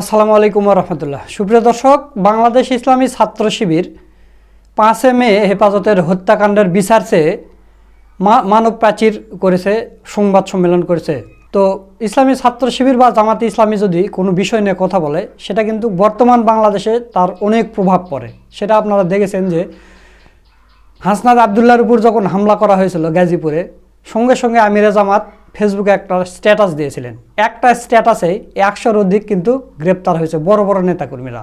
আসসালামু আলাইকুম রহমতুল্লাহ। সুপ্রিয় দর্শক, বাংলাদেশ ইসলামী ছাত্র শিবির পাঁচে মে হেফাজতের হত্যাকাণ্ডের বিচার চেয়ে মানব প্রাচীর করেছে, সংবাদ সম্মেলন করেছে। তো ইসলামী ছাত্র শিবির বা জামাতে ইসলামী যদি কোনো বিষয় নিয়ে কথা বলে, সেটা কিন্তু বর্তমান বাংলাদেশে তার অনেক প্রভাব পড়ে। সেটা আপনারা দেখেছেন যে হাসনাদ আবদুল্লার উপর যখন হামলা করা হয়েছিল গাজীপুরে, সঙ্গে সঙ্গে আমিরা জামাত ফেসবুকে একটা স্ট্যাটাস দিয়েছিলেন। একটা স্ট্যাটাসে একশোর অধিক কিন্তু গ্রেপ্তার হয়েছে বড় বড় নেতাকর্মীরা।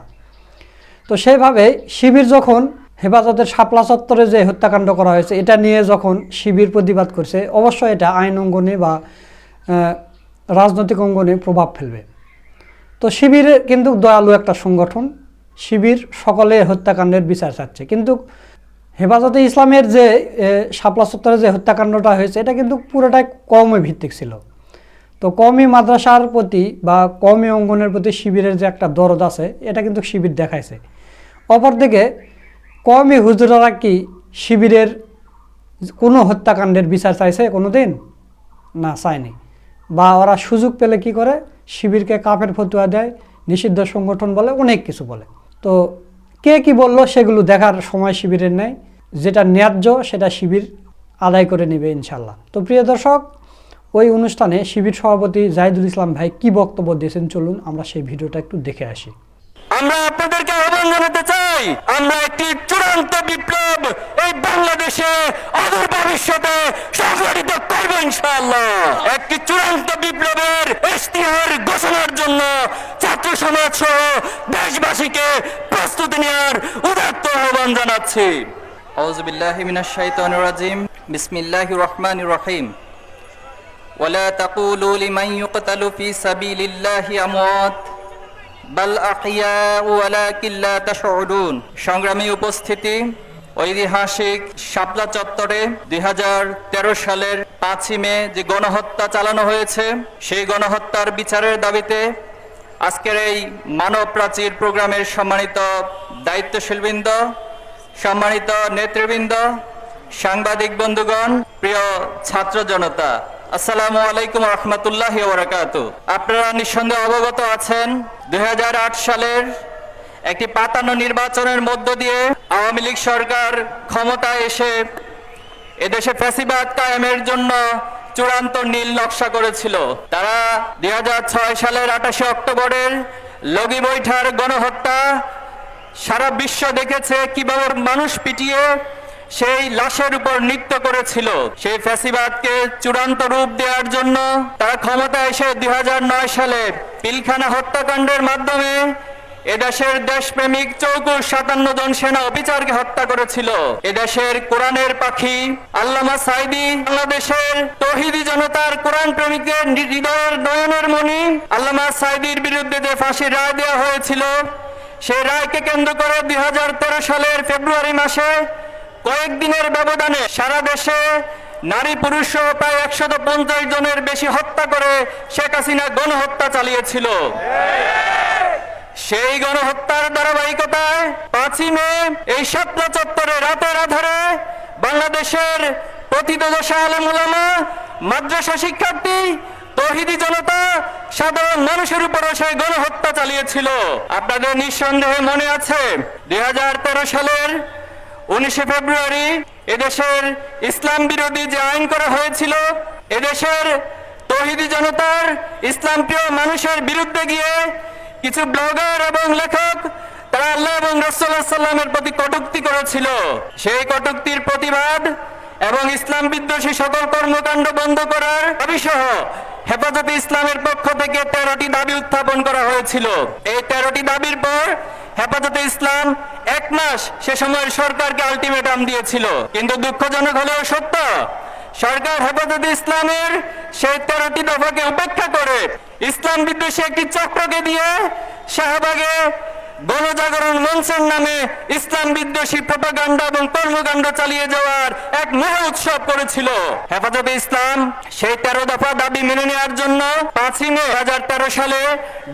তো সেইভাবে শিবির যখন হেফাজতের শাপলা চত্বরে যে হত্যাকাণ্ড করা হয়েছে, এটা নিয়ে যখন শিবির প্রতিবাদ করছে, অবশ্যই এটা আইন অঙ্গনে বা রাজনৈতিক অঙ্গনে প্রভাব ফেলবে। তো শিবির কিন্তু দয়ালু একটা সংগঠন। শিবির সকলে হত্যাকাণ্ডের বিচার চাচ্ছে। কিন্তু হেফাজতে ইসলামের যে শাপলা চত্বরে যে হত্যাকাণ্ডটা হয়েছে, এটা কিন্তু পুরোটাই কমই ভিত্তিক ছিল। তো কমই মাদ্রাসার প্রতি বা কমই অঙ্গনের প্রতি শিবিরের যে একটা দরদ আছে, এটা কিন্তু শিবির দেখাইছে। অপরদিকে কমই হুজুরারা কি শিবিরের কোনো হত্যাকাণ্ডের বিচার চাইছে কোনো দিন না, চায়নি। বা ওরা সুযোগ পেলে কি করে? শিবিরকে কাপের ফতুয়া দেয়, নিষিদ্ধ সংগঠন বলে, অনেক কিছু বলে। তো কে কি বলল সেগুলো দেখার সময় শিবিরের নেই। যেটা ন্যায্য, সেটা শিবির আদায় করে নেবে ইনশাল্লাহ তো প্রিয় দর্শক, ওই অনুষ্ঠানে শিবির সভাপতি জাহিদুল ইসলাম ভাই কি বক্তব্য দিয়েছেন চলুন আমরা সেই ভিডিওটা একটু দেখে আসি। আমরা আপনাদেরকে আহ্বান জানাতে চাই, আমরা একটি চূড়ান্ত বিপ্লব এই বাংলাদেশে অদূর ভবিষ্যতে সংগঠিত করব ইনশাআল্লাহ। একটি চূড়ান্ত বিপ্লবের ইশতিহার ঘোষণার জন্য ছাত্র সমাজ সহ দেশবাসীকে প্রস্তুতি নেওয়ার উদাত্ত আহ্বান জানাচ্ছি। أعوذ بالله من الشيطان الرجيم بسم الله الرحمن الرحيم ولا تقولوا لمن يقتل في سبيل الله أموات بل أحياء ولكن لا تشعرون সংগ্রামী উপস্থিতি ঐতিহাসিক শাপলা চত্বরে দুই সালের পাঁচই মে যে গণহত্যা চালানো হয়েছে সেই গণহত্যার বিচারের দাবিতে আজকের এই মানব প্রাচীর প্রোগ্রামের সম্মানিত দায়িত্বশীলবৃন্দ সম্মানিত নেতৃবৃন্দ, সাংবাদিক বন্ধুগণ, প্রিয় ছাত্র জনতা, আসসালামু আলাইকুম রহমতুল্লাহ ওবরাকাত আপনারা নিঃসন্দেহে অবগত আছেন, দুই সালের একটি পাতানো নির্বাচনের মধ্য দিয়ে আওয়ামী লীগ সরকার ক্ষমতায় এসে এদেশে ফ্যাসিবাদ কায়েমের জন্য চূড়ান্ত নীল নকশা করেছিল। তারা দুই হাজার ছয় সালের আঠাশে অক্টোবরের লগি বৈঠার গণহত্যা সারা বিশ্ব দেখেছে কীভাবে মানুষ পিটিয়ে সেই লাশের উপর নৃত্য করেছিল। সেই ফ্যাসিবাদকে চূড়ান্ত রূপ দেওয়ার জন্য তারা ক্ষমতা এসে দুই সালে পিলখানা হত্যাকাণ্ডের মাধ্যমে এদেশের দেশপ্রেমিক চৌকুশ সাতান্ন জন সেনা অফিসারকে হত্যা করেছিল। এদেশের কোরআনের পাখি আল্লামা সাইদি, বাংলাদেশের তহিদি জনতার কোরআন প্রেমিকের হৃদয়ের নয়নের মণি আল্লামা সাইদির বিরুদ্ধে যে ফাঁসির রায় দেওয়া হয়েছিল সেই রায়কে কেন্দ্র করে দুই হাজার তেরো সালের ফেব্রুয়ারি মাসে কয়েকদিনের ব্যবধানে সারা দেশে নারী পুরুষ প্রায় একশত পঞ্চাশ জনের বেশি হত্যা করে শেখ হাসিনা গণহত্যা চালিয়েছিল। সেই গণহত্যার ধারাবাহিকতায় পাঁচই মে এই শাপলা চত্বরে রাতের আধারে বাংলাদেশের প্রথিতদশা আলম ওলামা মাদ্রাসা শিক্ষার্থী তহিদি জনতা সাধারণ মানুষের উপরে সেই গণহত্যা চালিয়েছিল। আপনাদের নিঃসন্দেহে মনে আছে, দুই হাজার তেরো সালের উনিশে ফেব্রুয়ারি এদেশের ইসলাম বিরোধী যে আইন করা হয়েছিল, এদেশের তহিদি জনতার ইসলাম প্রিয় মানুষের বিরুদ্ধে গিয়ে কিছু ব্লগার এবং লেখক তারা আল্লাহ এবং রসুল্লাহ সাল্লামের প্রতি কটুক্তি করেছিল। সেই কটুক্তির প্রতিবাদ এবং ইসলাম বিদ্বেষী সকল কর্মকাণ্ড বন্ধ করার দাবি সহ হেফাজতে ইসলামের পক্ষ থেকে তেরোটি দাবি উত্থাপন করা হয়েছিল। এই তেরোটি দাবির পর হেফাজতে ইসলাম এক মাস সে সময়ের সরকারকে আলটিমেটাম দিয়েছিল। কিন্তু দুঃখজনক হলেও সত্য, সরকার হেফাজতে ইসলামের সেই তেরোটি দফাকে উপেক্ষা করে ইসলাম বিদ্বেষী একটি চক্রকে দিয়ে শাহবাগে গণজাগরণ মঞ্চের নামে ইসলাম বিদ্বেষী প্রপাগান্ডা এবং কর্মকাণ্ড চালিয়ে যাওয়ার এক মহা উৎসব করেছিল। হেফাজতে ইসলাম, সেই তেরো দফা দাবি মেনে নেওয়ার জন্য পাঁচই মে হাজার তেরো সালে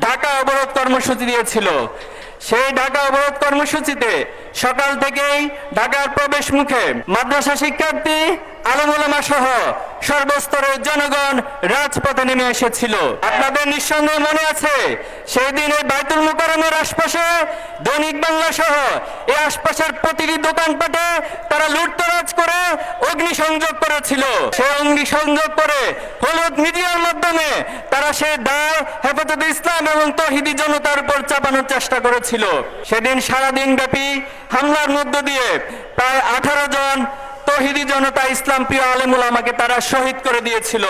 ঢাকা অবরোধ কর্মসূচি দিয়েছিল। সেই ঢাকা অবরোধ কর্মসূচিতে সকাল থেকেই ঢাকার প্রবেশ মুখে মাদ্রাসা শিক্ষার্থী, আলমুলামা সহ সর্বস্তরের জনগণ রাজপথে নেমে এসেছিল। আপনাদের নিঃসন্দেহে মনে আছে, সেই দিন এই বাইতুল মুকাররমের আশপাশে দৈনিক বাংলা সহ এই আশপাশের প্রতিটি দোকানপাটে তারা লুটতরাজ করে অগ্নিসংযোগ করেছিল। সেই অগ্নিসংযোগ করে হলুদ মিডিয়ার মাধ্যমে তারা সে দায়, হেফাজত ইসলাম এবং তহিদি জনতার উপর চাপানোর চেষ্টা করেছিল। সেদিন সারাদিন ব্যাপী হামলার মধ্য দিয়ে প্রায় আঠারো জন তহিদি জনতা ইসলাম প্রিয় আলেমুল আমাকে তারা শহীদ করে দিয়েছিল।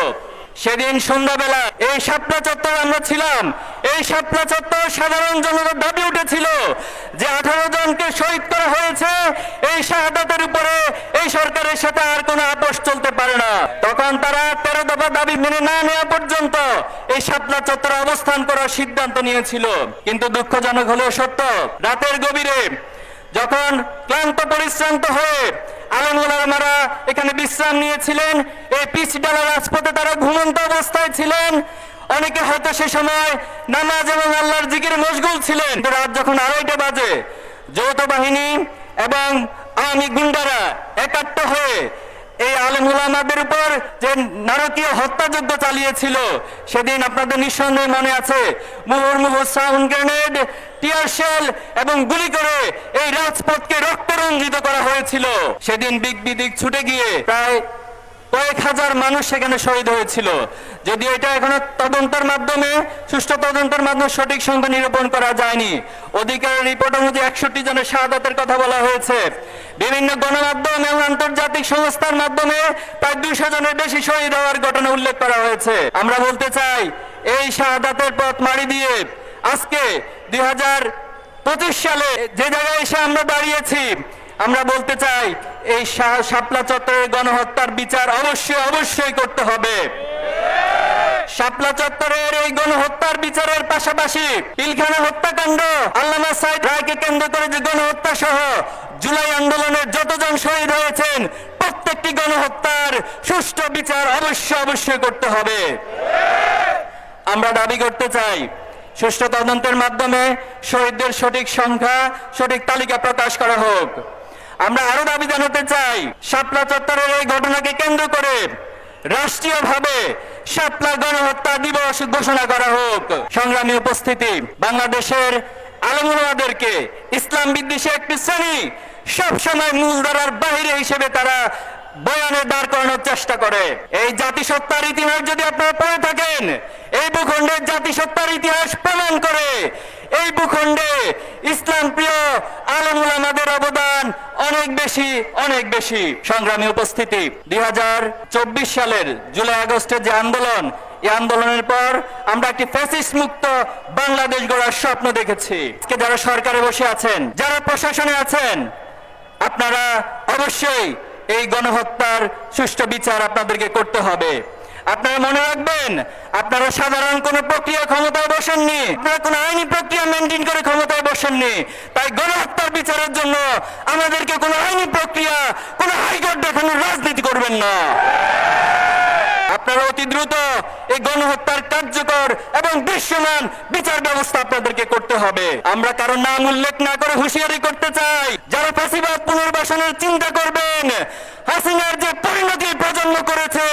সেদিন সন্ধ্যাবেলা এই শাপলা চত্বর আমরা ছিলাম। এই শাপলা চত্বর সাধারণ জনতার দাবি উঠেছিল যে আঠারো জনকে শহীদ করা হয়েছে। এই শাহাদাতের উপরে এই সরকারের সাথে আর কোনো আপোষ চলতে পারে না। তখন তারা তেরো দফা দাবি মেনে না নেওয়া পর্যন্ত এই শাপলা চত্বরে অবস্থান করার সিদ্ধান্ত নিয়েছিল। কিন্তু দুঃখজনক হলেও সত্য, রাতের গভীরে যখন ক্লান্ত, পরিশ্রান্ত হয়ে আলমুলামারা এখানে বিশ্রাম নিয়েছিলেন। এই পিচ রাজপথে তারা ঘুমন্ত অবস্থায় ছিলেন। অনেকে হয়তো সে সময় নামাজ এবং আল্লাহর জিকির মশগুল ছিলেন। রাত যখন আড়াইটা বাজে, যৌথ বাহিনী এবং আওয়ামী গুন্ডারা একাত্ম হয়ে এই আলমুলামাদের উপর যে নারকীয় হত্যাযুদ্ধ চালিয়েছিল, সেদিন আপনাদের নিঃসন্দেহে মনে আছে মুহুর্মুহু সাউন্ড গ্রেনেড, টিয়ার শেল এবং গুলি করে এই রাজপথকে রক্তরঞ্জিত করা হয়েছিল। সেদিন বিগ বিদিক ছুটে গিয়ে প্রায় কয়েক হাজার মানুষ সেখানে শহীদ হয়েছিল। যদি এটা এখনও তদন্তের মাধ্যমে, সুষ্ঠু তদন্তের মাধ্যমে সঠিক সংখ্যা নিরূপণ করা যায়নি। অধিকারের রিপোর্ট অনুযায়ী একষট্টি জনের শাহাদাতের কথা বলা হয়েছে। বিভিন্ন গণমাধ্যম এবং আন্তর্জাতিক সংস্থার মাধ্যমে প্রায় দুইশো জনের বেশি শহীদ হওয়ার ঘটনা উল্লেখ করা হয়েছে। আমরা বলতে চাই, এই শাহাদাতের পথ মারি দিয়ে আজকে দুই সালে যে জায়গায় এসে আমরা দাঁড়িয়েছি আমরা বলতে চাই, এই শাপলা চত্বরের গণহত্যার বিচার অবশ্যই অবশ্যই করতে হবে। শাপলা চত্বরের এই গণহত্যার বিচারের পাশাপাশি পিলখানা হত্যাকাণ্ড, আল্লামা সাইদ রায়কে কেন্দ্র করে যে গণহত্যা সহ জুলাই আন্দোলনের যতজন শহীদ হয়েছেন, প্রত্যেকটি গণহত্যার সুষ্ঠু বিচার অবশ্যই অবশ্যই করতে হবে। আমরা দাবি করতে চাই, সুষ্ঠু তদন্তের মাধ্যমে শহীদদের সঠিক সংখ্যা, সঠিক তালিকা প্রকাশ করা হোক। আমরা আরও দাবি জানাতে চাই, শাপলা চত্বরের এই ঘটনাকে কেন্দ্র করে রাষ্ট্রীয়ভাবে শাপলা গণহত্যা দিবস ঘোষণা করা হোক। সংগ্রামী উপস্থিতি, বাংলাদেশের আলমুলাদেরকে ইসলাম বিদ্বেষী একটি শ্রেণি সবসময় মূলধারার বাইরে হিসেবে তারা বয়ানে দাঁড় করানোর চেষ্টা করে। এই জাতিসত্তার ইতিহাস যদি আপনারা পড়ে থাকেন, এই ভূখণ্ডের জাতিসত্তার ইতিহাস প্রমাণ করে এই ভূখণ্ডে ইসলাম প্রিয় আলমুল আমাদের অবদান অনেক বেশি অনেক বেশি। সংগ্রামী উপস্থিতি, দুই হাজার চব্বিশ সালের জুলাই আগস্টের যে আন্দোলন, এই আন্দোলনের পর আমরা একটি ফ্যাসিস্ট মুক্ত বাংলাদেশ গড়ার স্বপ্ন দেখেছি। আজকে যারা সরকারে বসে আছেন, যারা প্রশাসনে আছেন, আপনারা অবশ্যই এই গণহত্যার সুষ্ঠু বিচার আপনাদেরকে করতে হবে। আপনারা মনে রাখবেন, আপনারা সাধারণ কোনো প্রক্রিয়া ক্ষমতায় বসেননি, আপনারা কোনো আইনি প্রক্রিয়া মেনটেন করে ক্ষমতায় বসেননি। তাই গণহত্যার বিচারের জন্য আমাদেরকে কোনো আইনি প্রক্রিয়া, কোনো হাইকোর্ট দেখানোর রাজনীতি করবেন না। আপনারা অতি দ্রুত এই গণহত্যার কার্যকর এবং দৃশ্যমান বিচার ব্যবস্থা আপনাদেরকে করতে হবে। আমরা কারও নাম উল্লেখ না করে হুঁশিয়ারি করতে চাই। যারা ফাঁসিবাদ পুনর্বাসনের চিন্তা করবেন, হাসিনার যে পরিণতি প্রজন্ম করেছে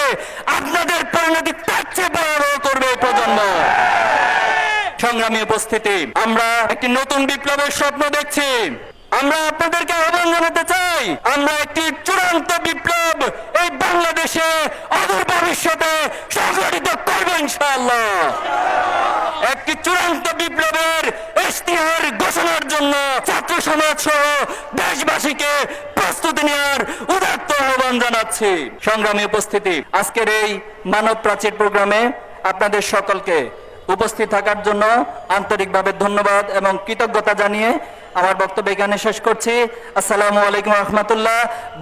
সংগ্রামী উপস্থিতি। আমরা একটি নতুন বিপ্লবের স্বপ্ন দেখছি। আমরা আপনাদেরকে আহ্বান জানাতে চাই, আমরা একটি চূড়ান্ত বিপ্লব এই বাংলাদেশে অদূর ভবিষ্যতে সংগঠিত করব ইনশাআল্লাহ। একটি চূড়ান্ত বিপ্লবের ইশতিহার ঘোষণার জন্য ছাত্র সমাজ সহ দেশবাসীকে প্রস্তুতি নেওয়ার উদাত্ত আহ্বান জানাচ্ছি। সংগ্রামী উপস্থিতি। আজকের এই মানব প্রাচীর প্রোগ্রামে আপনাদের সকলকে উপস্থিত থাকার জন্য আন্তরিকভাবে ধন্যবাদ এবং কৃতজ্ঞতা জানিয়ে আমার বক্তব্য এখানে শেষ করছি। আসসালামু আলাইকুম রহমতুল্লাহ।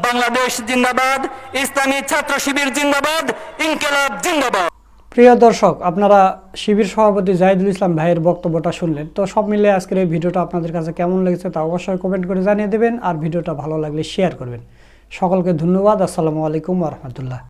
বাংলাদেশ জিন্দাবাদ, ইসলামী ছাত্র শিবির জিন্দাবাদ, ইনকেলাব জিন্দাবাদ। প্রিয় দর্শক, আপনারা শিবির সভাপতি জাহিদুল ইসলাম ভাইয়ের বক্তব্যটা শুনলেন। তো সব মিলে আজকের এই ভিডিওটা আপনাদের কাছে কেমন লেগেছে তা অবশ্যই কমেন্ট করে জানিয়ে দেবেন আর ভিডিওটা ভালো লাগলে শেয়ার করবেন। সকলকে ধন্যবাদ। আসসালামু আলাইকুম রহমতুল্লাহ।